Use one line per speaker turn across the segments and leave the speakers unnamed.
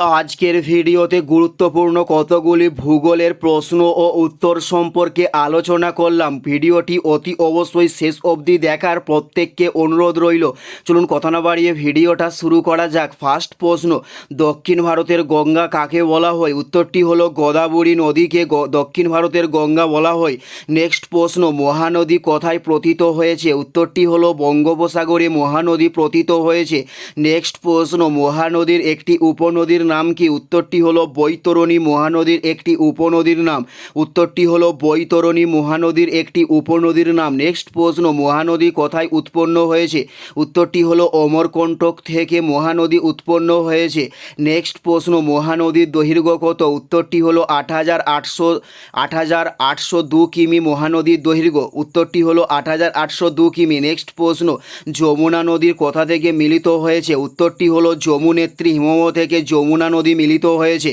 আজকের ভিডিওতে গুরুত্বপূর্ণ কতগুলি ভূগোলের প্রশ্ন ও উত্তর সম্পর্কে আলোচনা করলাম। ভিডিওটি অতি অবশ্যই শেষ অবধি দেখার প্রত্যেককে অনুরোধ রইল। চলুন কথা না বাড়িয়ে ভিডিওটা শুরু করা যাক। ফার্স্ট প্রশ্ন, দক্ষিণ ভারতের গঙ্গা কাকে বলা হয়? উত্তরটি হলো গোদাবরী নদীকে দক্ষিণ ভারতের গঙ্গা বলা হয়। নেক্সট প্রশ্ন, মহানদী কোথায় প্রথিত হয়েছে? উত্তরটি হলো বঙ্গোপসাগরে মহানদী প্রথিত হয়েছে। নেক্সট প্রশ্ন, মহানদীর একটি উপনদীর নাম কি? উত্তরটি হলো বৈতরণী মহানদীর একটি উপনদীর নাম। উত্তরটি হলো বৈতরণী মহানদীর একটি উপনদীর নাম। নেক্সট প্রশ্ন, মহানদী কোথায় উৎপন্ন হয়েছে? উত্তরটি হলো অমরকণ্টক থেকে মহানদী উৎপন্ন হয়েছে। নেক্সট প্রশ্ন, মহানদীর দৈর্ঘ্য কত? উত্তরটি হলো আট হাজার আটশো, আট হাজার আটশো দু কিমি মহানদীর দৈর্ঘ্য। উত্তরটি হলো আট হাজার আটশো দু কিমি। নেক্সট প্রশ্ন, যমুনা নদীর কোথা থেকে মিলিত হয়েছে? উত্তরটি হলো যমুনেত্রী হিমহ থেকে যমুনা নদী মিলিত হয়েছে।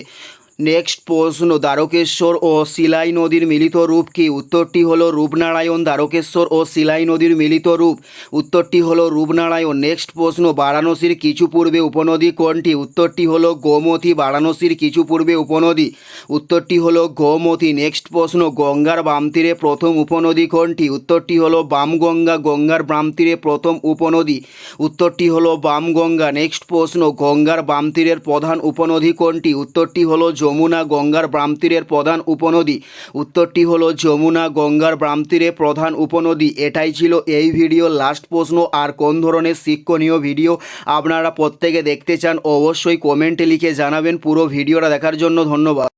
নেক্সট প্রশ্ন দ্বারকেশ্বর ও শিলাই নদীর মিলিত রূপ কি? উত্তরটি হলো রূপনারায়ণ দ্বারকেশ্বর ও শিলাই নদীর মিলিত রূপ। উত্তরটি হলো রূপনারায়ণ। নেক্সট প্রশ্ন বারাণসীর কিছু পূর্বে উপনদী কোনটি? উত্তরটি হলো গোমতী। বারাণসীর কিছু পূর্বে উপনদী। উত্তরটি হলো গোমতী। নেক্সট প্রশ্ন গঙ্গার বাম তীরে প্রথম উপনদী কোনটি? উত্তরটি হলো বামগঙ্গা। গঙ্গার বাম তীরে প্রথম উপনদী। উত্তরটি হলো বামগঙ্গা। নেক্সট প্রশ্ন গঙ্গার বাম তীরের প্রধান উপনদী কোনটি? উত্তরটি হলো যমুনা গঙ্গার ব্রামতীরের তীরের প্রধান উপনদী। উত্তরটি হলো যমুনা গঙ্গার বাম তীরে প্রধান উপনদী। এটাই ছিল এই ভিডিও। লাস্ট প্রশ্ন, আর কোন ধরনের শিক্ষণীয় ভিডিও আপনারা প্রত্যেকে দেখতে চান, অবশ্যই কমেন্টে লিখে জানাবেন। পুরো ভিডিওটা দেখার জন্য ধন্যবাদ।